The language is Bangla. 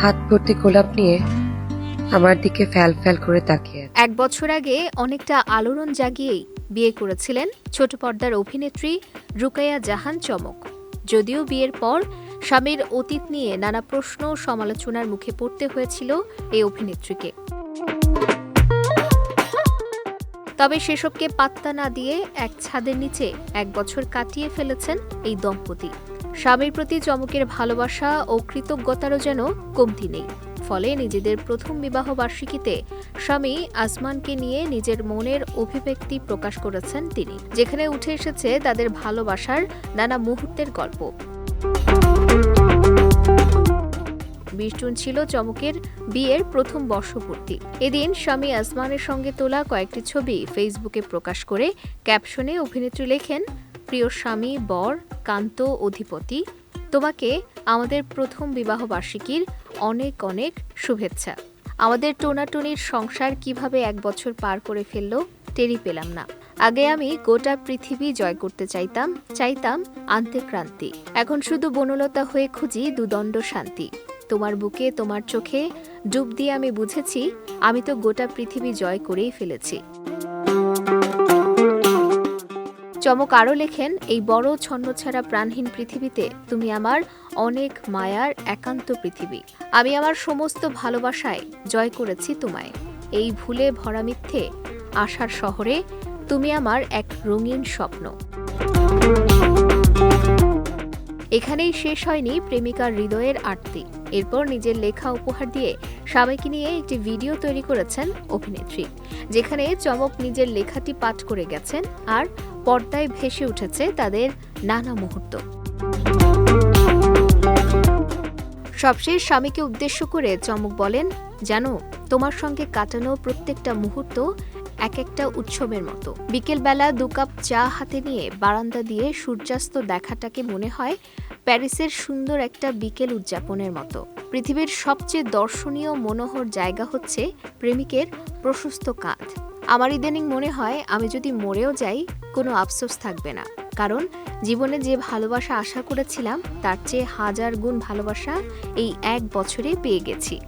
হাত ভর্তি গোলাপ নিয়ে আমার দিকে ফ্যাল ফ্যাল করে তাকিয়ে এক বছর আগে অনেকটা আলোড়ন জাগিয়েই বিয়ে করেছিলেন ছোট পর্দার অভিনেত্রী রুকাইয়া জাহান চমক। যদিও বিয়ের পর স্বামীর অতীত নিয়ে নানা প্রশ্ন সমালোচনার মুখে পড়তে হয়েছিল এই অভিনেত্রীকে। তবে সেসবকে পাত্তা না দিয়ে এক ছাদের নিচে এক বছর কাটিয়ে ফেলেছেন এই দম্পতি। স্বামীর প্রতি চমকের ভালোবাসা ও কৃতজ্ঞতারও যেন কমতি নেই। ফলে নিজেদের প্রথম বিবাহ বার্ষিকীতে স্বামী আসমানকে নিয়ে নিজের মনের অভিব্যক্তি প্রকাশ করেছেন তিনি, যেখানে উঠে এসেছে তাদের ভালোবাসার নানা মুহূর্তের গল্প। বিশ জুন ছিল চমকের বিয়ের প্রথম বর্ষপূর্তি। এদিন স্বামী আসমানের সঙ্গে তোলা কয়েকটি ছবি ফেসবুকে প্রকাশ করে ক্যাপশনে অভিনেত্রী লেখেন, প্রিয় স্বামী, বর, কান্ত, অধিপতি, তোমাকে আমাদের প্রথম বিবাহ বার্ষিকীর অনেক অনেক শুভেচ্ছা। আমাদের টোনাটুনির সংসার কীভাবে এক বছর পার করে ফেলল টেরি পেলাম না। আগে আমি গোটা পৃথিবী জয় করতে চাইতাম চাইতাম আন্তেক্রান্তি। এখন শুধু বনলতা হয়ে খুঁজি দুদণ্ড শান্তি। তোমার বুকে, তোমার চোখে ডুব দিয়ে আমি বুঝেছি, আমি তো গোটা পৃথিবী জয় করেই ফেলেছি। চমক আরও লেখেন, এই বড় ছন্নছাড়া প্রাণহীন পৃথিবীতে তুমি আমার অনেক মায়ার একান্ত পৃথিবী। আমি আমার সমস্ত ভালোবাসায় জয় করেছি তোমায়। এই ভুলে ভরা মিথ্যে আশার শহরে তুমি আমার এক রঙিন স্বপ্ন। এখানেই শেষ হয়নি প্রেমিকার হৃদয়ের আরতি। এরপর নিজের লেখা উপহার দিয়ে স্বামীকে নিয়ে একটি ভিডিও তৈরি করেছেন অভিনেত্রী, যেখানে চমক নিজের লেখাটি পাঠ করে গেছেন আর পর্দায় ভেসে উঠেছে তাদের নানা মুহূর্ত। সবশেষ স্বামীকে উদ্দেশ্য করে চমক বলেন, জানো, তোমার সঙ্গে কাটানো প্রত্যেকটা মুহূর্ত এক একটা উৎসবের মতো। বিকেলবেলা দু কাপ চা হাতে নিয়ে বারান্দা দিয়ে সূর্যাস্ত দেখাটাকে মনে হয় প্যারিসের সুন্দর একটা বিকেল উদযাপনের মতো। পৃথিবীর সবচেয়ে দর্শনীয় মনোহর জায়গা হচ্ছে প্রেমিকের প্রশস্ত কাঁধ। আমার ইদানিং মনে হয় আমি যদি মরেও যাই, কোনো আফসোস থাকবে না। কারণ জীবনে যে ভালোবাসা আশা করেছিলাম, তার চেয়ে হাজার গুণ ভালোবাসা এই এক বছরে পেয়ে গেছি।